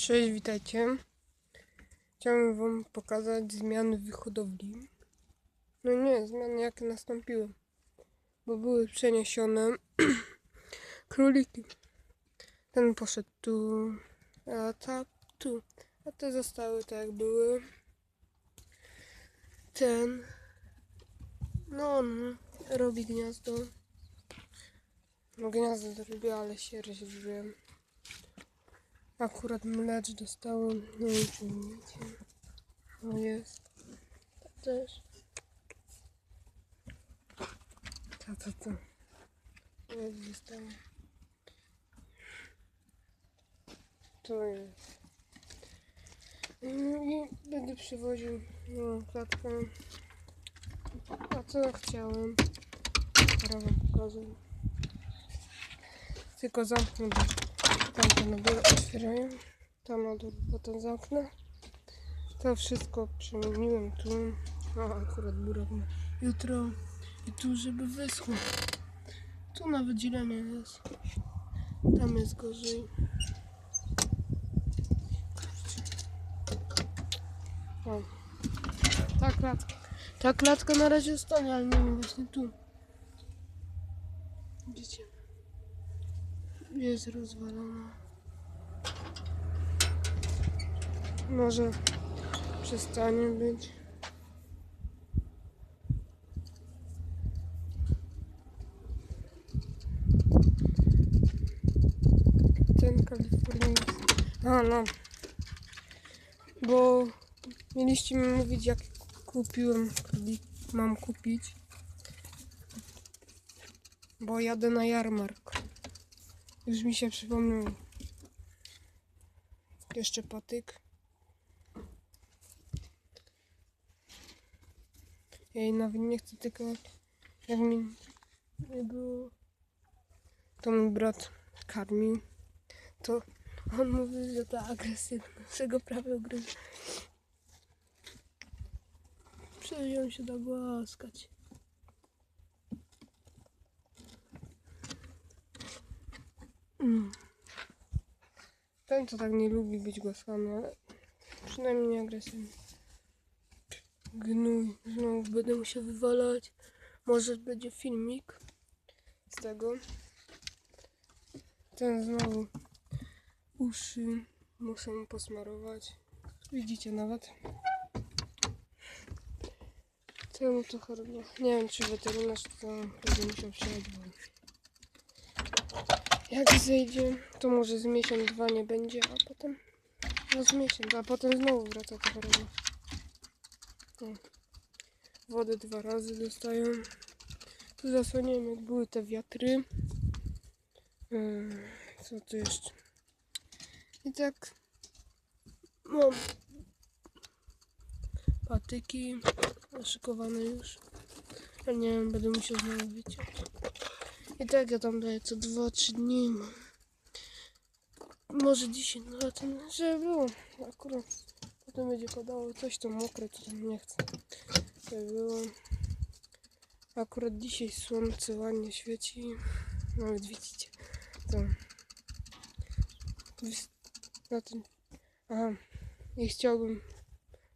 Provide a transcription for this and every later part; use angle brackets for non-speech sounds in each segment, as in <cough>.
Cześć, witajcie. Chciałem wam pokazać zmiany w hodowli. No nie, zmiany jakie nastąpiły. Bo były przeniesione <clears throat> króliki. Ten poszedł tu, a ta tu. A te zostały tak jak były. Ten, no on robi gniazdo. No gniazdo robię, ale się rozwiązuję. Akurat mlecz dostałem. Czy widzicie. No jest. To też. To, to, to. Jest zostało. To jest. No I będę przywoził no, klatkę. A co ja chciałem? Teraz pokażę. Tylko zamknę bo Tamte na górę otwierają. Tam na dół potem zamknę. To wszystko przemieniłem tu. No akurat burak na jutro. I tu, żeby wyschło. Tu nawet zielenie jest. Tam jest gorzej. O. Ta klatka. Ta klatka na razie stanie, ale nie wiem właśnie tu. Widzicie? Jest rozwalona. Może przestanie być. Ten kalifornijski. A no. Bo mieliście mi mówić jak kupiłem, mam kupić. Bo jadę na jarmark. Już mi się przypomniał. Jeszcze patyk. Jej nawet nie chcę tykać. Jak mi nie było, to mój brat karmił. To on mówi, że to agresywne, że go prawie ugryzł. On się da Ten, co tak nie lubi być głaskany, ale przynajmniej nie agresywny. Gnój, znowu będę musiał wywalać. Może będzie filmik z tego. Ten znowu uszy muszę mu posmarować. Widzicie nawet. Temu to choroba. Nie wiem, czy weterynarz to będzie musiał przyjechać, bo jak zejdzie, to może z miesiąc, dwa nie będzie, a potem. No z miesiąc, a potem znowu wraca ta choroba. Wodę dwa razy dostają. Tu zasłoniłem, jak były te wiatry. Ym, Co tu jeszcze? I tak mam patyki naszykowane już. Ja nie wiem, będę musiał znowu wyciąć. I tak ja tam daję co 2-3 dni. Może dzisiaj na ten, żeby było. Akurat potem będzie padało coś to mokre, to tam nie chcę. Żeby było. Akurat dzisiaj słońce ładnie świeci. Nawet widzicie. To. Na ten. Aha. I chciałbym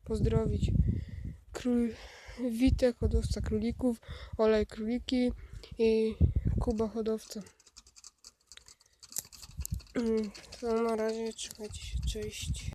pozdrowić król Witek, hodowca królików, Olej Króliki i Kuba hodowca. Mm, To na razie trzymajcie się, cześć.